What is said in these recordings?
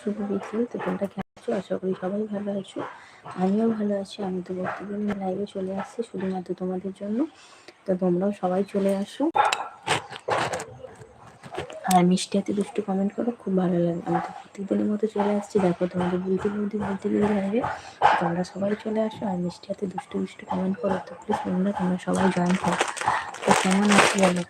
শুভ বিকেল। তো তোমরা কেমন আছো? আশা করি সবাই ভালো আছো। আমিও ভালো আছি। আমি তো প্রত্যেকদিন লাইভে চলে আসছি, শুধুমাত্র তোমাদের জন্য। তো তোমরাও সবাই চলে আসো। আর মিষ্টি হাতে দুষ্টু কমেন্ট করো, খুব ভালো লাগে। আমি তো প্রত্যেকদিনের মতো চলে আসছি। দেখো, তোমাদের বলতে বলতে বলতে গিয়ে লাইভে তোমরা সবাই চলে আসো। আর মিষ্টি হাতে দুষ্টু দুষ্টু কমেন্ট করো। তো প্লিজ তোমরা তোমরা সবাই জয়েন করো। তো কেমন আছো বলো?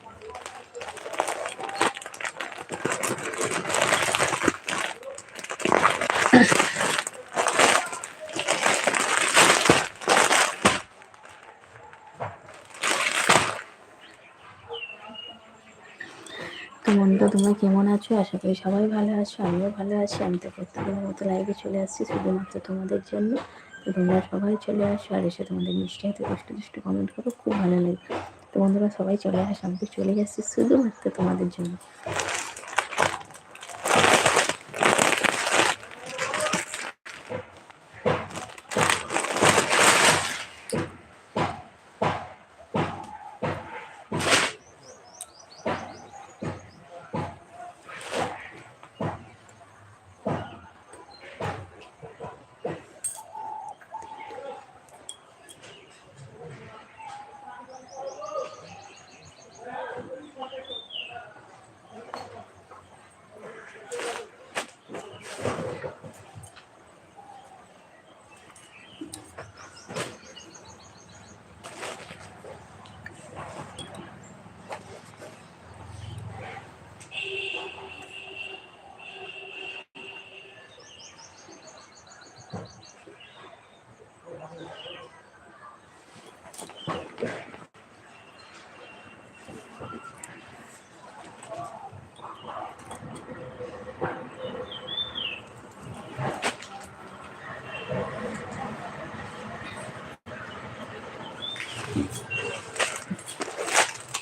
তো বন্ধুরা তোমরা কেমন আছো? আশা করি সবাই ভালো আছো, আমিও ভালো আছি। আমি তো প্রত্যেকের মতো লাইভে চলে আসছি শুধুমাত্র তোমাদের জন্য। তো তোমরা সবাই চলে আসো আর এসে তোমাদের মিষ্টি হাতে দুষ্টু দুষ্টু কমেন্ট করো, খুব ভালো লাগে তো বন্ধুরা, সবাই চলে আসো। আমি তো চলে যাচ্ছি শুধুমাত্র তোমাদের জন্য।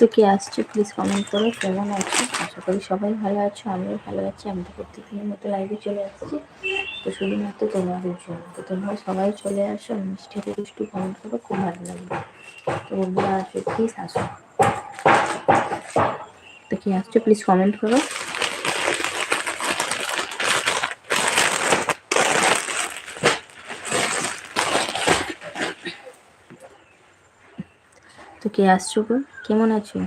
তো কে আসছো প্লিজ কমেন্ট করো, কেমন আছো? আশা করি সবাই ভালো আছো, আমিও ভালো আছি, আমি তো প্রত্যেকদিনের মতো লাইভে চলে আসছি। তো শুধুমাত্র তোমাদের জন্য। তো তোমরা সবাই চলে আসো মিষ্টি একটু কমেন্ট করো খুব ভালো লাগবে। তো বন্ধুরা আসো প্লিজ আসো। তো কে আসছো প্লিজ কমেন্ট করো। কে আসছো গো? কেমন আছো?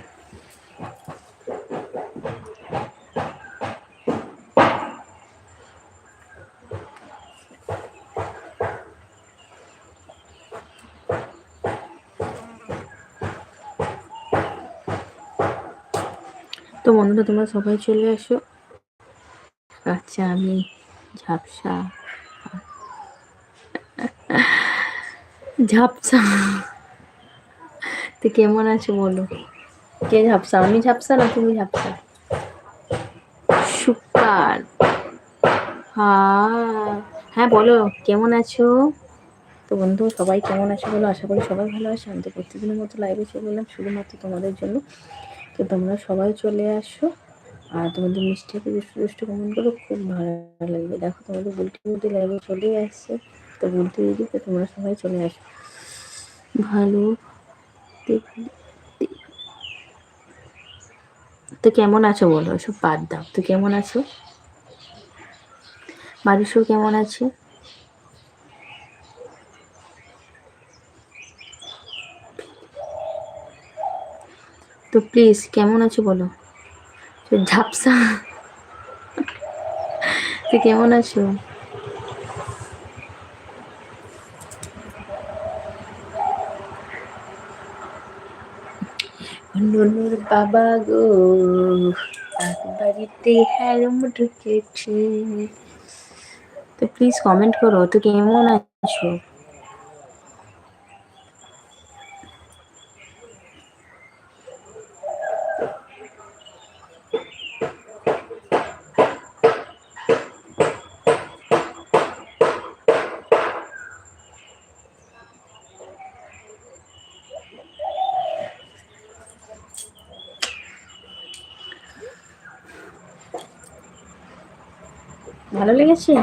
তো বন্ধুরা, তোমরা সবাই চলে আসো আচ্ছা আমি ঝাপসা। ঝাপসা। তো কেমন আছো বলো? কে ঝাপসা? আমি ঝাপসা না তুমি ঝাপসা? সুপার হ্যাঁ। হ্যাঁ বলো, কেমন আছো? তো বন্ধু, সবাই কেমন আছো বলো? আশা করি সবাই ভালো আছে। আমি তো প্রতিদিনের মতো লাইভে চলে এলাম, শুধুমাত্র তোমাদের জন্য। তো তোমরা সবাই চলে আসো। আর তোমাদের মিষ্টিকে দুষ্টু দুষ্টু করো, খুব ভালো লাগবে। দেখো, তোমাদের বুলটি বুলটি লাইভে চলে আসছে। তো বুলটি দিদি তোমরা সবাই চলে আসো। ভালো। তো কেমন আছো বলো? সব বাদ দাও। তো কেমন আছো? বাড়ির সব কেমন আছে? তো প্লিজ কেমন আছো বলো? ঝাপসা। তো কেমন আছো? নুনুর বাবা গো বাড়িতে হ্যারম ঢুকেছে। তো প্লিজ কমেন্ট করো তো কেমন আছো? ভালো লেগেছে?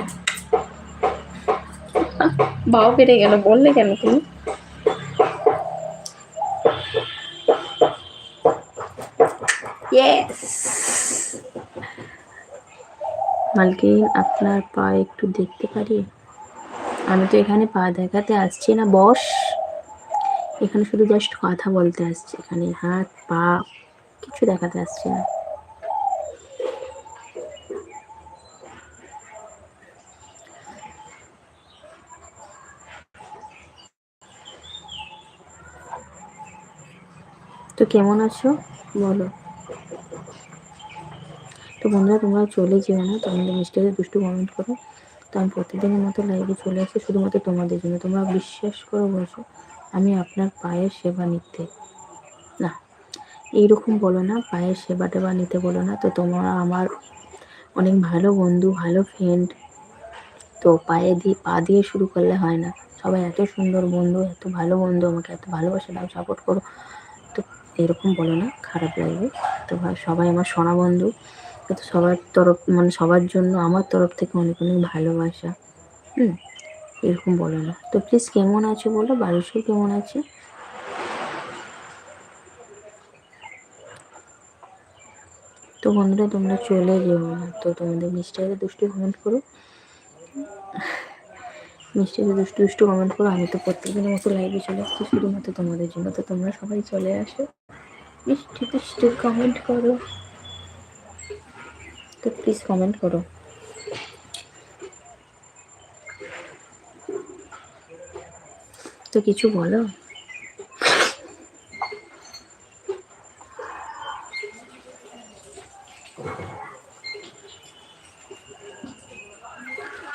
বাও বেড়ে গেল, বললে কেন তুমি? মালকিন, আপনার পা একটু দেখতে পারি? আমি তো এখানে পা দেখাতে আসছি না, বস। এখানে শুধু জাস্ট কথা বলতে আসছি, এখানে হাত, পা, কিছু দেখাতে আসছি না। তো কেমন আছো? বলো। তো বন্ধুরা, তোমরা চলে যেও না তোমাদের মিস্টারে দুষ্টু কমেন্ট করো। তো আমি প্রতিদিনের মতো লাইভে চলে আসি শুধুমাত্র তোমাদের জন্য। তোমরা বিশ্বাস করো বলছো, আমি আপনার পায়ের সেবা নিতে। না, এইরকম বলো না, পায়ের সেবা টেবা নিতে বলো না। তো তোমরা আমার অনেক ভালো বন্ধু, ভালো ফ্রেন্ড তো পায়ে দিয়ে, পা দিয়ে শুরু করলে হয় না। সবাই এত সুন্দর বন্ধু, এত ভালো বন্ধু, আমাকে এত ভালোবাসে দাও সাপোর্ট করো। এরকম বলো না, খারাপ লাগবে তো ভাই, সবাই আমার সোনা বন্ধু। তো সবার তরফ মানে সবার জন্য আমার তরফ থেকে অনেক অনেক ভালোবাসা। হুম, এরকম বলো না। তো প্লিজ কেমন আছো বলো? সব কেমন আছে? তো বন্ধুরা, তোমরা চলে যেও না। তো তোমাদের মিস্টারে দুষ্টু কমেন্ট করো। মিষ্টিতে দুষ্টু দুষ্টু কমেন্ট করো, আমি তো প্রত্যেকদিনের মতো লাইভে চলে আসছি, শুধুমাত্র তোমাদের জন্য। তো তোমরা সবাই চলে আসো। মিষ্টি দুষ্টু কমেন্ট করো। তো প্লিজ কমেন্ট করো। তো কিছু বলো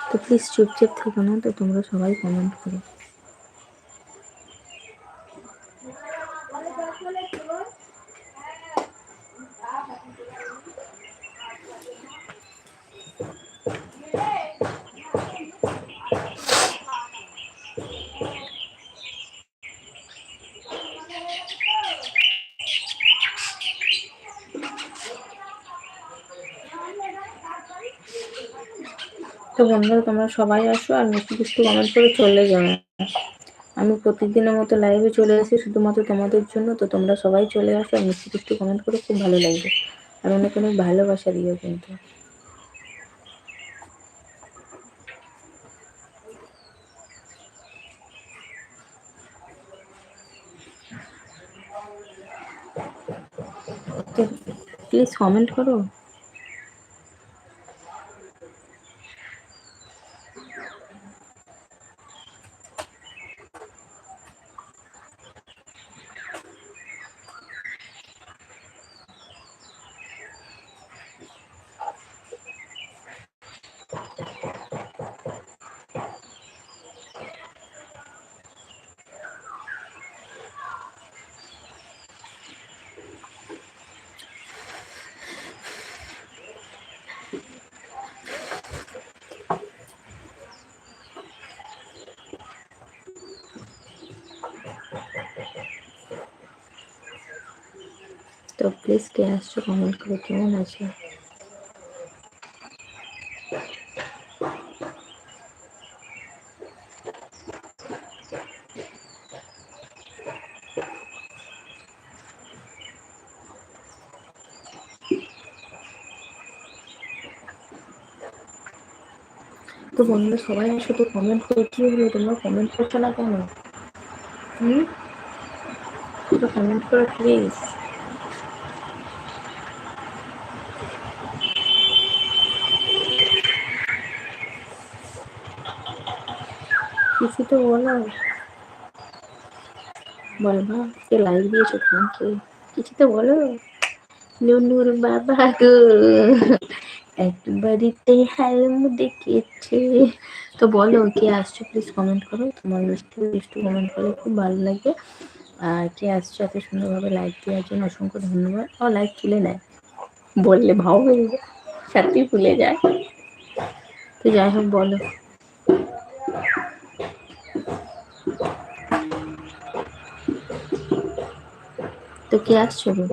তো প্লিজ চুপচাপ থেকো না তো তোমরা সবাই কমেন্ট করো। তো বন্ধুরা, তোমরা সবাই আসো আর মিষ্টি মিষ্টি কমেন্ট করে চলে যাও। আমি প্রতিদিনের মতো লাইভে চলে আসি শুধুমাত্র তোমাদের জন্য, তো তোমরা সবাই চলে আসো আর মিষ্টি মিষ্টি কমেন্ট করে খুব ভালো লাগবে। আর অনেক অনেক ভালোবাসা দিও কিন্তু। প্লিজ কমেন্ট করো। তো প্লিজ কে আসছো কমেন্ট করে কেমন আছে? তো বন্ধুরা, সবাই শুধু কমেন্ট করে, কি হলো? তোমরা কমেন্ট করছ না কেন? হুম? কমেন্ট করো প্লিজ কিছু তো বলো বলবা কে লাইক দিয়েছ থ্যাংক ইউ কিছু তো বলো নুনুর বাবা গো এক বাড়িতে হালম দেখেছে তো বলো কে আসছো প্লিজ কমেন্ট করো তোমার লিস্টে লিস্টে কমেন্ট করলে খুব ভালো লাগবে আর কে আসছো এত সুন্দরভাবে লাইক দেওয়ার জন্য অসংখ্য ধন্যবাদ ও লাইক তুলে নেয় বললে ভাও হয়ে যায় সাথেই ভুলে যায় তো যাই হোক বলো তো কে আসছো গো?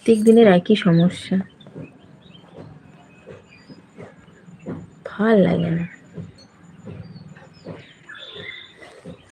প্রত্যেক দিনের একই সমস্যা। ভালো লাগে না।